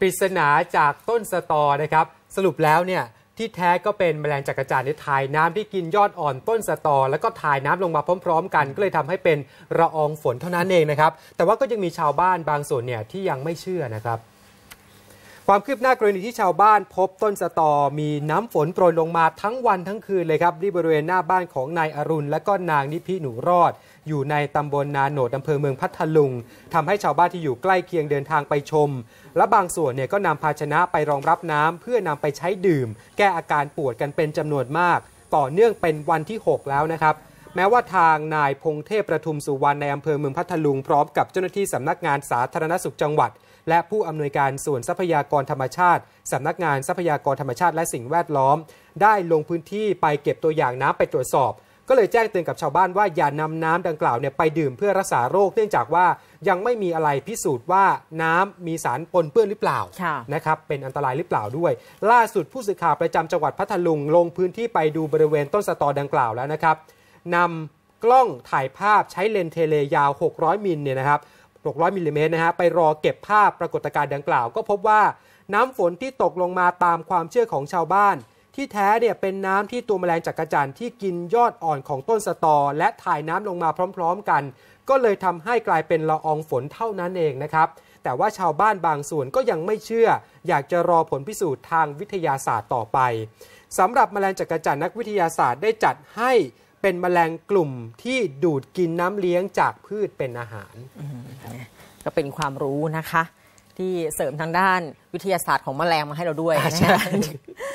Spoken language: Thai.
ปริศนาจากต้นสตอนะครับ สรุปแล้วเนี่ยที่แท้ก็เป็นแมลงจักรจันทร์ที่ถ่ายน้ำที่กินยอดอ่อนต้นสตอ แล้วก็ถ่ายน้ำลงมาพร้อม ๆ กัน ก็เลยทำให้เป็นระอองฝนเท่านั้นเองนะครับ แต่ว่าก็ยังมีชาวบ้านบางส่วนเนี่ยที่ยังไม่เชื่อนะครับ ความคืบหน้ากรณีที่ชาวบ้านพบต้นสตอมีน้ำฝนโปรยลงมาทั้งวันทั้งคืนเลยครับที่บริเวณหน้าบ้านของนายอรุณและก็นางนิพิหนูรอด อยู่ในตำบลนาโหนดอำเภอเมืองพัทลุงทำให้ชาวบ้านที่อยู่ใกล้เคียงเดินทางไปชม และบางส่วนเนี่ยก็นำภาชนะไปรองรับน้ำเพื่อนำไปใช้ดื่ม แก้อาการปวดกันเป็นจำนวนมาก ต่อเนื่องเป็นวันที่ 6 แล้วนะครับแม้ว่าทางนายพงเทพประทุมสุวรรณในอำเภอเมืองพัทลุงพร้อมกับเจ้าหน้าที่สำนักงานสาธารณสุขจังหวัด และผู้อำนวยการส่วนทรัพยากรธรรมชาติสำนักงานทรัพยากรธรรมชาติและสิ่งแวดล้อม ได้ลงพื้นที่ไปเก็บตัวอย่างน้ำไปตรวจสอบ ก็เลยแจ้งเตือนกับชาวบ้านว่าอย่านำน้ำดังกล่าวเนี่ยไปดื่มเพื่อรักษาโรคเนื่องจากว่ายังไม่มีอะไรพิสูจน์ว่าน้ำมีสารปนเปื้อนหรือเปล่าค่ะนะครับเป็นอันตรายหรือเปล่าด้วย ล่าสุดผู้สื่อข่าวประจำจังหวัดพัทลุงลงพื้นที่ไปดูบริเวณต้นสตอดังกล่าวแล้วนะครับนำกล้องถ่ายภาพใช้เลนส์เทเลยาว 600 มิลเนี่ยนะครับ 600มิลลิเมตรนะฮะไปรอเก็บภาพปรากฏการณ์ดังกล่าว ก็พบว่าน้ำฝนที่ตกลงมาตามความเชื่อของชาวบ้าน ที่แท้เนี่ยเป็นน้ำที่ตัวแมลงจักรจันทร์ที่กินยอดอ่อนของต้นสตอ และถ่ายน้ำลงมาพร้อม ๆ กัน ก็เลยทำให้กลายเป็นละอองฝนเท่านั้นเองนะครับแต่ว่าชาวบ้านบางส่วนก็ยังไม่เชื่อ อยากจะรอผลพิสูจน์ทางวิทยาศาสตร์ต่อไปสำหรับแมลงจักรจันทร์นักวิทยาศาสตร์ได้จัดให้ เป็นแมลงกลุ่มที่ดูดกินน้ำเลี้ยงจากพืชเป็นอาหาร ก็เป็นความรู้นะคะ ที่เสริมทางด้านวิทยาศาสตร์ของแมลงมาให้เราด้วยอ่านะใช่คะ